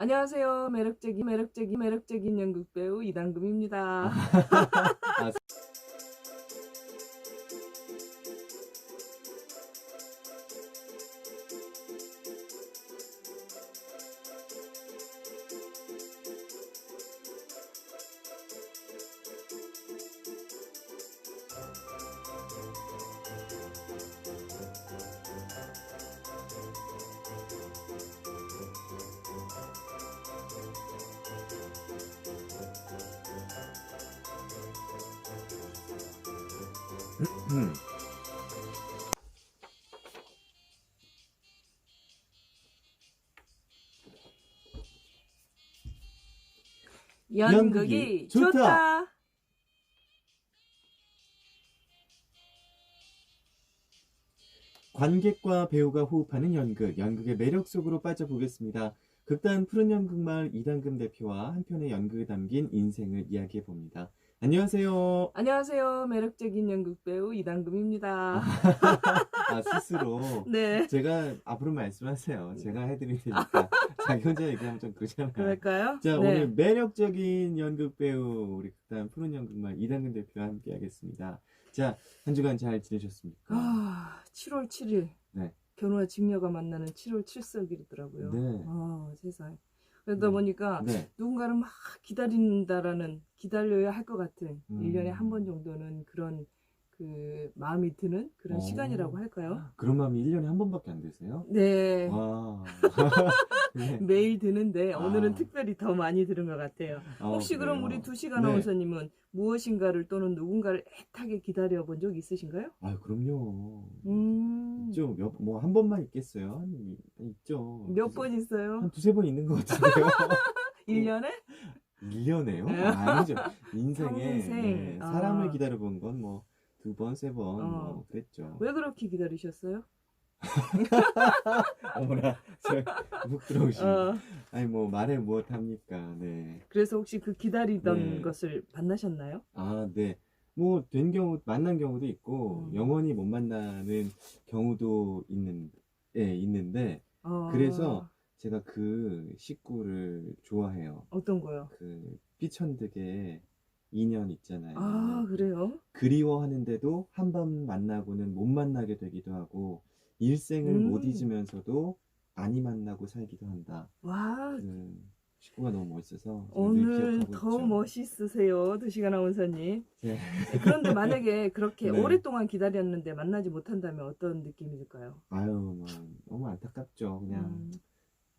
안녕하세요. 매력적인 매력적인 매력적인 연극 배우 이당금입니다. 아, 음. 연극이 연극이 좋다. 좋다. 관객과 배우가 호흡하는 연극, 연극의 매력 속으로 빠져보겠습니다. 극단 푸른 연극마을 이당금 대표와 한 편의 연극에 담긴 인생을 이야기해 봅니다. 안녕하세요. 안녕하세요. 매력적인 연극 배우 이당금입니다. 아, 스스로. 네. 제가 앞으로 말씀하세요. 제가 해드릴 테니까. 자기 혼자 얘기하면 좀 그러잖아요. 그럴까요? 자, 네. 오늘 매력적인 연극 배우, 우리 극단 푸른 연극마을 이당근 대표와 함께 하겠습니다. 자, 한 주간 잘 지내셨습니까? 아, 7월 7일. 네. 견우와 직녀가 만나는 7월 7석이더라고요. 네. 아, 세상에. 그러다 음. 보니까 네. 누군가를 막 기다린다라는 기다려야 할 것 같은 음. 1년에 한 번 정도는 그런 그 마음이 드는 그런 어. 시간이라고 할까요? 그런 마음이 1년에 한 번밖에 안 되세요? 네. 와. 네. 매일 드는데 오늘은 아. 특별히 더 많이 들은 것 같아요. 어, 혹시 그럼 그래요? 우리 두식 네. 아나운서님은 무엇인가를 또는 누군가를 애타게 기다려 본 적 있으신가요? 아유, 그럼요. 음, 있죠. 몇, 뭐, 한 번만 있겠어요? 한, 있죠. 몇 번 있어요? 한 두세 번 있는 것 같은데요. 1년에? 1년에요? 네. 아 니죠. 인생에. 네, 아. 사람을 기다려본 건 뭐 두 번, 세 번, 어. 뭐 그랬죠. 왜 그렇게 기다리셨어요? 어머나, 저훅 들어오시네. 어, 아니 뭐 말해 무엇 합니까? 네. 그래서 혹시 그 기다리던 네. 것을 만나셨나요? 아, 네. 뭐 된 경우 만난 경우도 있고 음. 영원히 못 만나는 경우도 있는 예, 있는데 어, 그래서 제가 그 식구를 좋아해요. 어떤 거요? 그 삐천득의 인연 있잖아요. 아, 그래요? 그리워하는데도 한번 만나고는 못 만나게 되기도 하고 일생을 음. 못 잊으면서도 많이 만나고 살기도 한다. 와, 그 식구가 너무 멋있어서 오늘 더 있죠. 멋있으세요, 두식 아나운서님. 네. 그런데 만약에 그렇게 네. 오랫동안 기다렸는데 만나지 못한다면 어떤 느낌이 들까요? 아유, 뭐, 너무 안타깝죠. 그냥, 음,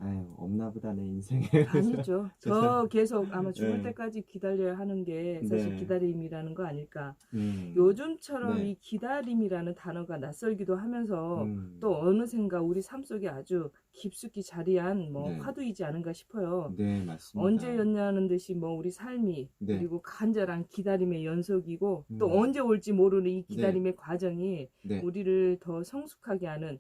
아유, 없나 보다 내 인생에. 아니죠. 더 계속 아마 죽을 네. 때까지 기다려야 하는 게 사실 네. 기다림이라는 거 아닐까. 음, 요즘처럼 네. 이 기다림이라는 단어가 낯설기도 하면서 음, 또 어느샌가 우리 삶 속에 아주 깊숙이 자리한 뭐 네. 화두이지 않은가 싶어요. 네, 맞습니다. 언제였냐는 듯이 뭐 우리 삶이 네. 그리고 간절한 기다림의 연속이고 또 음. 언제 올지 모르는 이 기다림의 과정이 네. 우리를 더 성숙하게 하는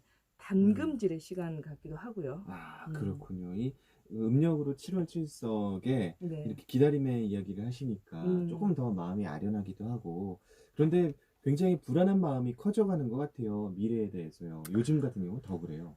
단금질의 시간 같기도 하고요. 아, 음. 그렇군요. 이 음력으로 7월 7석에 네. 이렇게 기다림의 이야기를 하시니까 음. 조금 더 마음이 아련하기도 하고, 그런데 굉장히 불안한 마음이 커져가는 것 같아요. 미래에 대해서요. 요즘 같은 경우 더 그래요.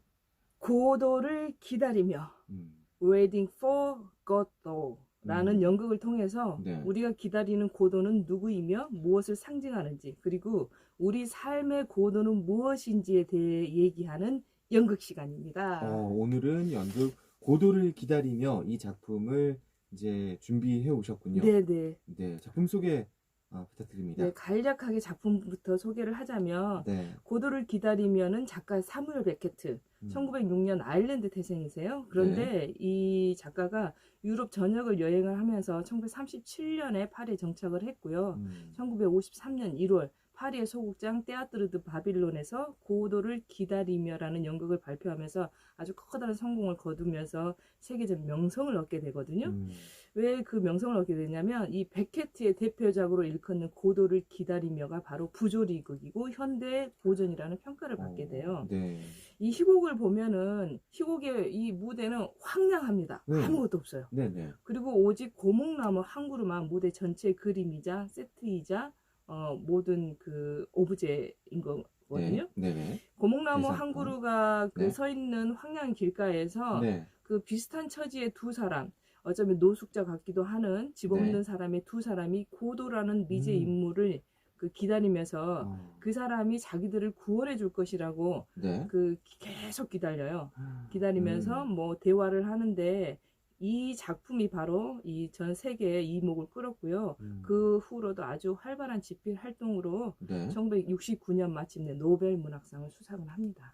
고도를 기다리며 음, Waiting for Godot 라는 음. 연극을 통해서 네. 우리가 기다리는 고도는 누구이며 무엇을 상징하는지 그리고 우리 삶의 고도는 무엇인지에 대해 얘기하는 연극 시간입니다. 어, 오늘은 연극 고도를 기다리며 이 작품을 이제 준비해 오셨군요. 네네. 네, 작품 소개 아, 부탁드립니다. 네, 간략하게 작품부터 소개를 하자면 네. 고도를 기다리면은 작가 사무엘 베케트 음. 1906년 아일랜드 태생이세요. 그런데 이 작가가 유럽 전역을 여행을 하면서 1937년에 파리에 정착을 했고요. 음. 1953년 1월 파리의 소극장 떼아트르드 바빌론에서 고도를 기다리며라는 연극을 발표하면서 아주 커다란 성공을 거두면서 세계적 명성을 얻게 되거든요. 음. 왜그 명성을 얻게 되냐면 이 베케트의 대표작으로 일컫는 고도를 기다리며가 바로 부조리극이고 현대 고전이라는 평가를 받게 돼요. 어, 네. 이 희곡을 보면은 희곡의 이 무대는 황량합니다. 네. 아무것도 없어요. 네, 네. 그리고 오직 고목나무 한 그루만 무대 전체 그림이자 세트이자 어, 모든 그 오브제인 거거든요. 네, 네. 고목나무 그래서, 한 그루가 그 네. 서 있는 황량 길가에서 네. 그그 비슷한 처지의 두 사람, 어쩌면 노숙자 같기도 하는 집 없는 네. 사람의 두 사람이 고도라는 미제 음. 인물을 그 기다리면서 어, 그 사람이 자기들을 구원해 줄 것이라고 네. 그 계속 기다려요. 기다리면서 음. 뭐 대화를 하는데 이 작품이 바로 이 전 세계의 이목을 끌었고요. 음. 그 후로도 아주 활발한 집필 활동으로 네. 1969년 마침내 노벨 문학상을 수상을 합니다.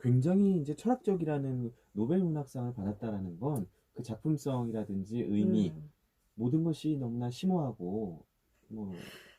굉장히 이제 철학적이라는 노벨 문학상을 받았다라는 건 그 작품성이라든지 의미 음. 모든 것이 너무나 심오하고 뭐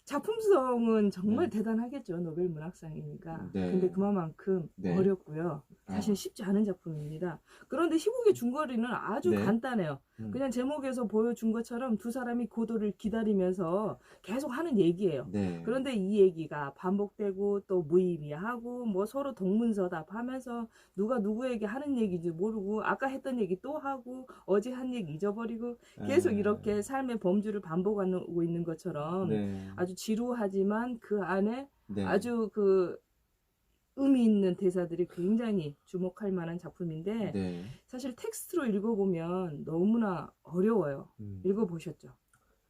작품성은 정말 네. 대단하겠죠. 노벨 문학상이니까. 네. 근데 그만큼 네. 어렵고요. 사실 아, 쉽지 않은 작품입니다. 그런데 희곡의 중거리는 아주 네. 간단해요. 음. 그냥 제목에서 보여준 것처럼 두 사람이 고도를 기다리면서 계속 하는 얘기예요. 네. 그런데 이 얘기가 반복되고 또 무의미하고 뭐 서로 동문서답하면서 누가 누구에게 하는 얘기인지 모르고 아까 했던 얘기 또 하고 어제 한 얘기 잊어버리고 계속 아, 이렇게 삶의 범주를 반복하고 있는 것처럼 네. 아주 지루하지만 그 안에 네. 아주 그 의미 있는 대사들이 굉장히 주목할 만한 작품인데 네. 사실 텍스트로 읽어보면 너무나 어려워요. 음. 읽어보셨죠?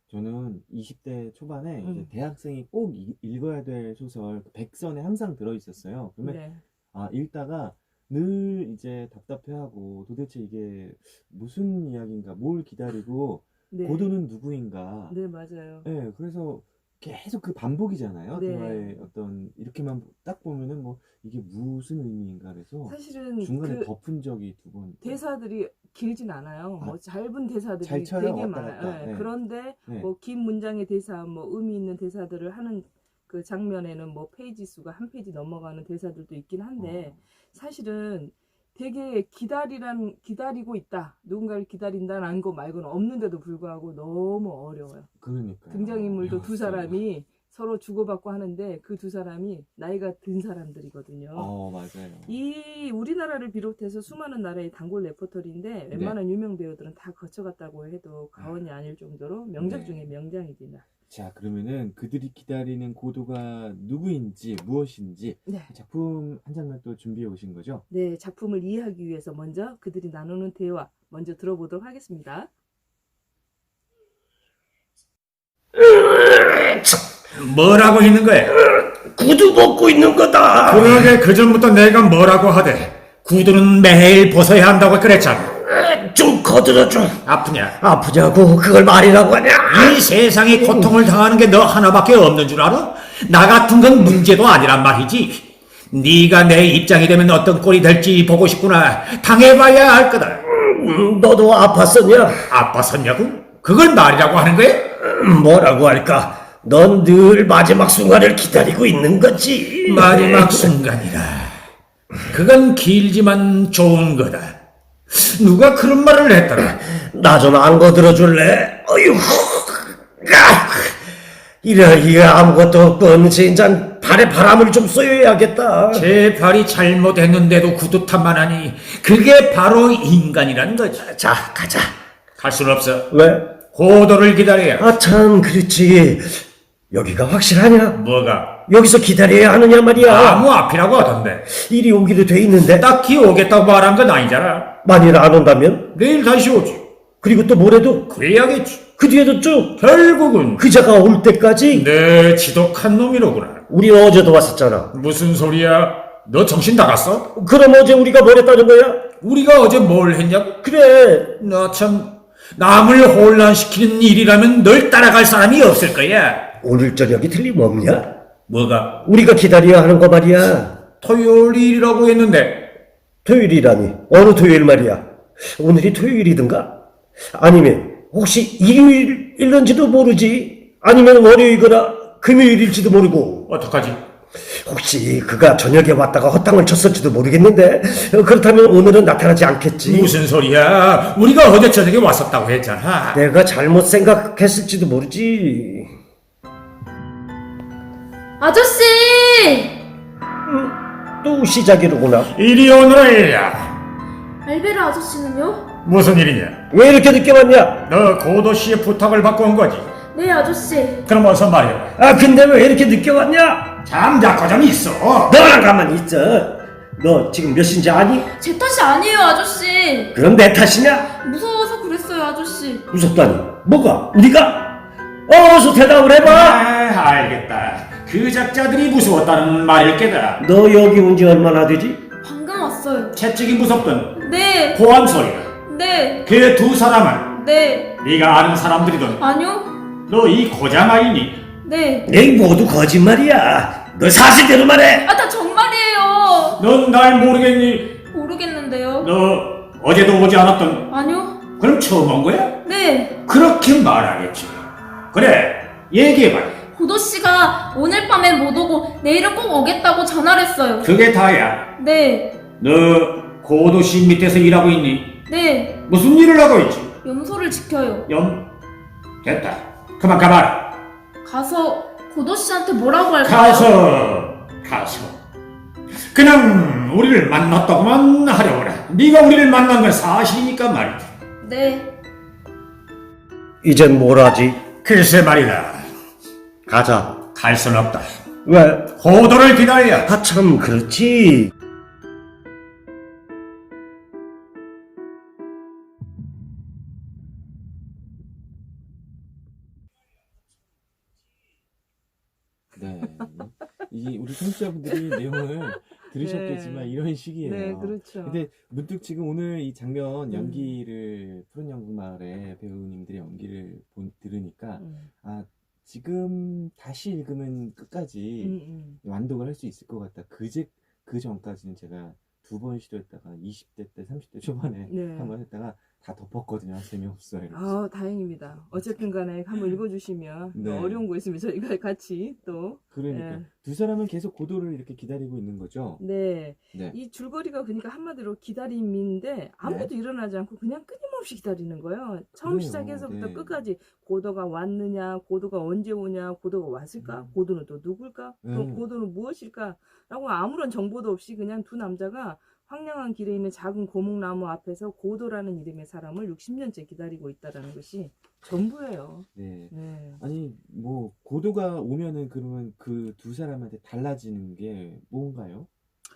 저는 20대 초반에 이제 음. 대학생이 꼭 이- 읽어야 될 소설 그 백선에 항상 들어 있었어요. 그러면 네. 아 읽다가 늘 이제 답답해하고 도대체 이게 무슨 이야기인가, 뭘 기다리고 네. 고도는 누구인가. 네, 맞아요. 네, 그래서 계속 그 반복이잖아요. 네. 대화의 어떤 이렇게만 딱 보면은 뭐 이게 무슨 의미인가 그래서 사실은 중간에 그 덮은 적이 두 번. 대사들이 길진 않아요. 아, 뭐 짧은 대사들이 되게 왔다 많아요. 갔다. 네. 네. 그런데 네. 뭐긴 문장의 대사, 뭐 의미 있는 대사들을 하는 그 장면에는 뭐 페이지 수가 한 페이지 넘어가는 대사들도 있긴 한데 어, 사실은 되게 기다리란 기다리고 있다. 누군가를 기다린다는 거 말고는 없는데도 불구하고 너무 어려워요. 그러니까 등장인물도 두 사람이 서로 주고받고 하는데 그 두 사람이 나이가 든 사람들이거든요. 어 맞아요. 이 우리나라를 비롯해서 수많은 나라의 단골 레퍼토리인데 웬만한 유명 배우들은 다 거쳐갔다고 해도 과언이 아닐 정도로 명작 네. 중에 명작입니다. 자 그러면은 그들이 기다리는 고도가 누구인지 무엇인지 네. 작품 한 장면 또 준비해 오신 거죠? 네, 작품을 이해하기 위해서 먼저 그들이 나누는 대화 먼저 들어보도록 하겠습니다. 뭐라고 있는 거야? 구두 벗고 있는 거다. 그러게 그 전부터 내가 뭐라고 하대 구두는 매일 벗어야 한다고 그랬잖아 좀 거들어줘. 아프냐? 아프냐고 그걸 말이라고 하냐? 이 세상에 고통을 당하는 게 너 하나밖에 없는 줄 알아? 나 같은 건 문제도 아니란 말이지 네가 내 입장이 되면 어떤 꼴이 될지 보고 싶구나 당해봐야 할 거다 음, 너도 아팠었냐? 아팠었냐고? 그걸 말이라고 하는 거야? 음, 뭐라고 할까? 넌 늘 마지막 순간을 기다리고 있는 거지. 마지막 순간이라 그건 길지만 좋은 거다 누가 그런 말을 했더라 나 좀안 거들어줄래? 어휴. 아, 이러기 아무것도 없군. 진짜 발에 바람을 좀 쏘여야겠다. 제 발이 잘못했는데도 구두탄만 하니 그게 바로 인간이라는 거지. 자, 가자. 갈순 없어. 왜? 고도를 기다려야. 아, 참, 그렇지. 여기가 확실하냐? 뭐가? 여기서 기다려야 하느냐 말이야. 아무 앞이라고 하던데. 이리 오기로 돼 있는데 딱히 오겠다고 말한 건 아니잖아. 만일 안 온다면 내일 다시 오지. 그리고 또 모레도 그래야겠지. 그 뒤에도 쭉 결국은 그자가 올 때까지 내 지독한 놈이로구나. 우리 어제도 왔었잖아 무슨 소리야? 너 정신 나갔어? 그럼 어제 우리가 뭘 했다는 거야? 우리가 어제 뭘 했냐고? 그래 나 참 남을 혼란시키는 일이라면 널 따라갈 사람이 없을 거야. 오늘 저녁이 틀림없냐? 뭐가? 우리가 기다려야 하는 거 말이야 토요일이라고 했는데 토요일이라니 어느 토요일 말이야 오늘이 토요일이든가? 아니면 혹시 일요일일런지도 모르지 아니면 월요일이거나 금요일일지도 모르고 어떡하지? 혹시 그가 저녁에 왔다가 허탕을 쳤을지도 모르겠는데 어, 그렇다면 오늘은 나타나지 않겠지 무슨 소리야? 우리가 어제 저녁에 왔었다고 했잖아. 내가 잘못 생각했을지도 모르지 아저씨! 또 시작이로구나 이리 오너라. 알베르 아저씨는요? 무슨 일이냐? 왜 이렇게 늦게 왔냐? 너 고도 씨의 부탁을 받고 온 거지. 네, 아저씨. 그럼 어서 말해봐. 아 근데 왜 이렇게 늦게 왔냐? 잠자코 좀 있어. 너랑 가만히 있어 너 지금 몇 시인지 아니? 제 탓이 아니에요, 아저씨. 그럼 내 탓이냐? 무서워서 그랬어요, 아저씨. 무섭다니. 뭐가? 우리가? 어서 대답을 해봐. 아, 알겠다. 그 작자들이 무서웠다는 말일 게다. 너 여기 온 지 얼마나 되지? 방금 왔어요. 채찍이 무섭던 네, 호암 소리가. 네, 그 두 사람은 네. 네가 아는 사람들이던 아니요, 너 이 고장 아니니? 네. 내 모두 거짓말이야. 너 사실대로 말해. 아, 다 정말이에요. 넌 날 모르겠니? 모르겠는데요. 너 어제도 오지 않았던 아니요, 그럼 처음 온 거야? 네. 그렇게 말하겠지. 그래, 얘기해봐. 고도 씨가 오늘 밤에 못 오고 내일은 꼭 오겠다고 전화를 했어요. 그게 다야. 네, 너 고도시 밑에서 일하고 있니? 네. 무슨 일을 하고 있지? 염소를 지켜요. 염 됐다. 그만 가봐라. 가서 고도 씨한테 뭐라고 할까요? 가서 가서 그냥 우리를 만났다고만 하려고라. 네가 우리를 만난 건 사실이니까 말이지. 네. 이젠 뭘 하지? 글쎄 말이다. 가자. 갈 순 없다. 왜? 고도를 기다려야. 아, 참, 그렇지. 네. 이 우리 청취자분들이 내용을 들으셨겠지만 네. 이런 식이에요. 네, 그렇죠. 근데 문득 지금 오늘 이 장면 음. 연기를 푸른 연극마을의 배우님들의 연기를 본, 들으니까 음, 아 지금 다시 읽으면 끝까지 음, 음. 완독을 할 수 있을 것 같다. 그제 그 전까지는 제가 두 번 시도했다가 20대 때, 30대 초반에 네. 한번 했다가 다 덮었거든요. 재미없어요. 아, 다행입니다. 어쨌든 간에 한번 읽어주시면 또 네. 어려운 거 있으면 저희가 같이 또. 그러니까 네. 두 사람은 계속 고도를 이렇게 기다리고 있는 거죠. 네. 네. 이 줄거리가 그러니까 한마디로 기다림인데 아무것도 일어나지 않고 그냥 끊임없이 기다리는 거예요. 처음 그래요. 시작해서부터 네. 끝까지 고도가 왔느냐, 고도가 언제 오냐, 고도가 왔을까, 음. 고도는 또 누굴까, 또 음. 고도는 무엇일까라고 아무런 정보도 없이 그냥 두 남자가 황량한 길에 있는 작은 고목나무 앞에서 고도라는 이름의 사람을 60년째 기다리고 있다라는 것이 전부예요. 네. 네. 아니 뭐 고도가 오면은 그러면 그 두 사람한테 달라지는 게 뭔가요?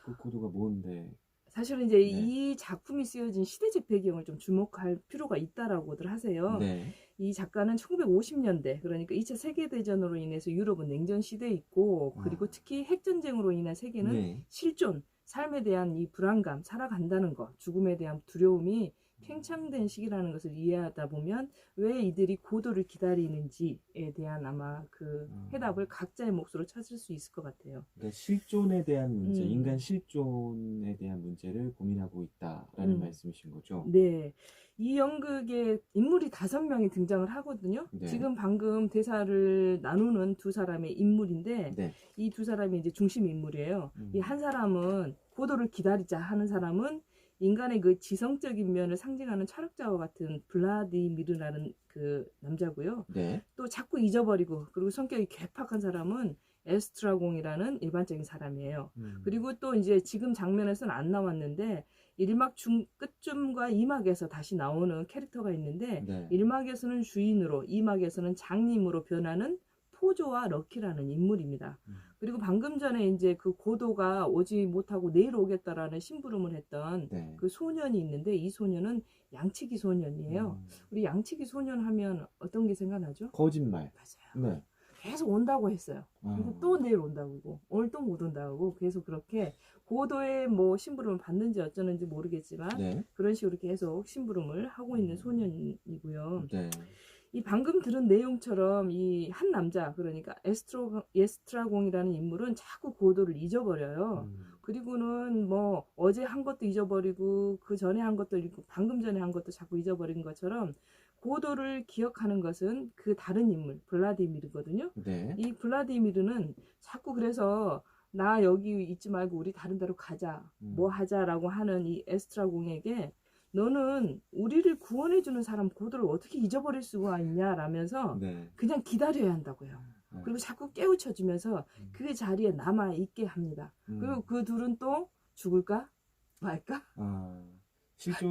그 고도가 뭔데? 사실은 이제 네. 이 작품이 쓰여진 시대적 배경을 좀 주목할 필요가 있다라고들 하세요. 네. 이 작가는 1950년대 그러니까 2차 세계 대전으로 인해서 유럽은 냉전 시대에 있고 그리고 아. 특히 핵 전쟁으로 인한 세계는 네. 실존, 삶에 대한 이 불안감, 살아간다는 것, 죽음에 대한 두려움이 팽창된 시기라는 것을 이해하다 보면 왜 이들이 고도를 기다리는지에 대한 아마 그 음. 해답을 각자의 몫으로 찾을 수 있을 것 같아요. 그러니까 실존에 대한 문제, 음. 인간 실존에 대한 문제를 고민하고 있다라는 음. 말씀이신 거죠. 네. 이 연극에 인물이 다섯 명이 등장을 하거든요. 네. 지금 방금 대사를 나누는 두 사람의 인물인데 네. 이두 사람이 이제 중심 인물이에요. 음. 이한 사람은 고도를 기다리자 하는 사람은 인간의 그 지성적인 면을 상징하는 철학자와 같은 블라디미르라는 그 남자고요. 네. 또 자꾸 잊어버리고 그리고 성격이 괴팍한 사람은 에스트라공이라는 일반적인 사람이에요. 음. 그리고 또 이제 지금 장면에서는 안 나왔는데 1막 중 끝쯤과 2막에서 다시 나오는 캐릭터가 있는데 네. 1막에서는 주인으로 2막에서는 장님으로 변하는 포조와 럭키라는 인물입니다. 음. 그리고 방금 전에 이제 그 고도가 오지 못하고 내일 오겠다라는 심부름을 했던 네. 그 소년이 있는데 이 소년은 양치기 소년이에요. 음. 우리 양치기 소년 하면 어떤 게 생각나죠? 거짓말. 맞아요. 네. 계속 온다고 했어요. 그리고 아. 또 내일 온다고 하고 오늘 또 못 온다고 하고 계속 그렇게 고도의 뭐 심부름을 받는지 어쩌는지 모르겠지만 네. 그런 식으로 계속 심부름을 하고 있는 음. 소년이고요. 네. 이 방금 들은 내용처럼 이 한 남자 그러니까 에스트로 에스트라공이라는 인물은 자꾸 고도를 잊어버려요. 음. 그리고는 뭐 어제 한 것도 잊어버리고 그 전에 한 것도 잊고 방금 전에 한 것도 자꾸 잊어버린 것처럼 고도를 기억하는 것은 그 다른 인물 블라디미르거든요. 네. 이 블라디미르는 자꾸 그래서 나 여기 있지 말고 우리 다른 데로 가자 음. 뭐 하자라고 하는 이 에스트라공에게 너는 우리를 구원해주는 사람 고도를 어떻게 잊어버릴 수가 있냐 라면서 네. 그냥 기다려야 한다고요. 네. 그리고 자꾸 깨우쳐주면서 음. 그 자리에 남아 있게 합니다. 음. 그리고 그 둘은 또 죽을까 말까 아.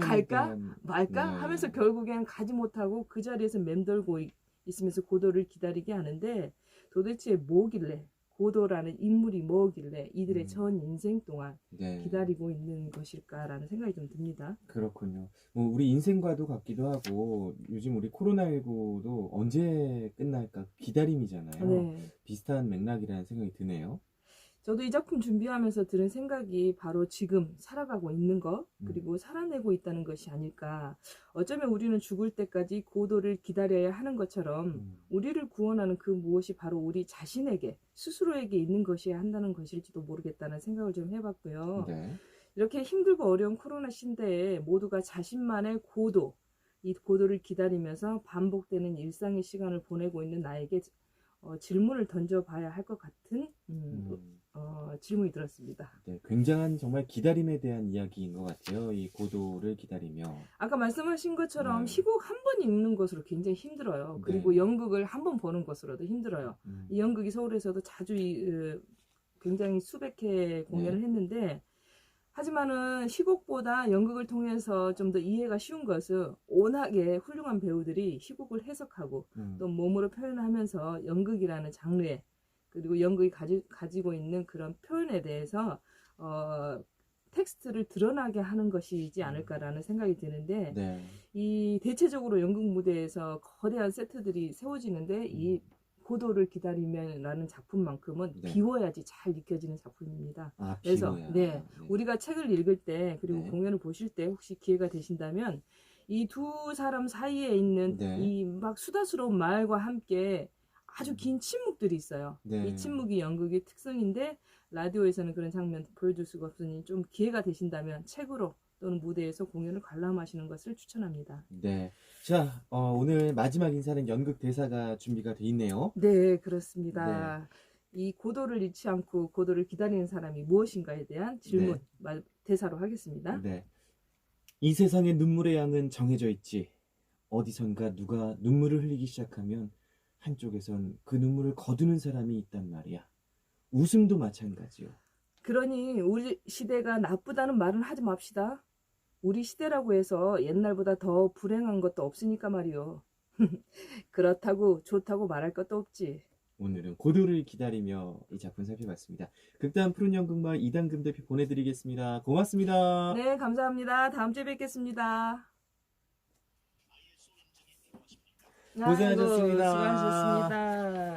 갈까? 말까 네. 하면서 결국엔 가지 못하고 그 자리에서 맴돌고 있- 있으면서 고도를 기다리게 하는데 도대체 뭐길래 고도라는 인물이 뭐길래 이들의 음. 전 인생 동안 네. 기다리고 있는 것일까라는 생각이 좀 듭니다. 그렇군요. 뭐 우리 인생과도 같기도 하고 요즘 우리 코로나19도 언제 끝날까 기다림이잖아요. 네. 비슷한 맥락이라는 생각이 드네요. 저도 이 작품 준비하면서 들은 생각이 바로 지금 살아가고 있는 것, 음. 그리고 살아내고 있다는 것이 아닐까. 어쩌면 우리는 죽을 때까지 고도를 기다려야 하는 것처럼 음. 우리를 구원하는 그 무엇이 바로 우리 자신에게, 스스로에게 있는 것이어야 한다는 것일지도 모르겠다는 생각을 좀 해봤고요. 네. 이렇게 힘들고 어려운 코로나 시대에 모두가 자신만의 고도, 이 고도를 기다리면서 반복되는 일상의 시간을 보내고 있는 나에게 어, 질문을 던져봐야 할 것 같은 음, 음. 어, 질문이 들었습니다. 네, 굉장한 정말 기다림에 대한 이야기인 것 같아요. 이 고도를 기다리며. 아까 말씀하신 것처럼 네. 희곡 한 번 읽는 것으로 굉장히 힘들어요. 그리고 네. 연극을 한 번 보는 것으로도 힘들어요. 음. 이 연극이 서울에서도 자주 이, 으, 굉장히 수백 회 공연을 네. 했는데 하지만은 희곡보다 연극을 통해서 좀 더 이해가 쉬운 것은 워낙에 훌륭한 배우들이 희곡을 해석하고 음. 또 몸으로 표현하면서 연극이라는 장르에 그리고 연극이 가지, 가지고 있는 그런 표현에 대해서 어, 텍스트를 드러나게 하는 것이지 않을까라는 생각이 드는데 네. 이 대체적으로 연극 무대에서 거대한 세트들이 세워지는데 이 고도를 기다리면라는 작품만큼은 네. 비워야지 잘 느껴지는 작품입니다. 아, 그래서 비호야. 네, 우리가 책을 읽을 때 그리고 네. 공연을 보실 때 혹시 기회가 되신다면 이 두 사람 사이에 있는 네. 이막 수다스러운 말과 함께 아주 긴 침묵들이 있어요. 음. 네. 이 침묵이 연극의 특성인데 라디오에서는 그런 장면 보여줄 수가 없으니 좀 기회가 되신다면 책으로 또는 무대에서 공연을 관람하시는 것을 추천합니다. 네. 자, 어, 오늘 마지막 인사는 연극 대사가 준비가 돼 있네요. 네, 그렇습니다. 이 고도를 잃지 않고 고도를 기다리는 사람이 무엇인가에 대한 질문 네. 마- 대사로 하겠습니다. 네. 이 세상의 눈물의 양은 정해져 있지. 어디선가 누가 눈물을 흘리기 시작하면 한쪽에선 그 눈물을 거두는 사람이 있단 말이야. 웃음도 마찬가지요. 그러니 우리 시대가 나쁘다는 말은 하지 맙시다. 우리 시대라고 해서 옛날보다 더 불행한 것도 없으니까 말이요. 그렇다고 좋다고 말할 것도 없지. 오늘은 고도를 기다리며 이 작품 살펴봤습니다. 극단 푸른 연극마을 이단금 대표 보내드리겠습니다. 고맙습니다. 네, 감사합니다. 다음 주에 뵙겠습니다. 고생하셨습니다. 수고하셨습니다.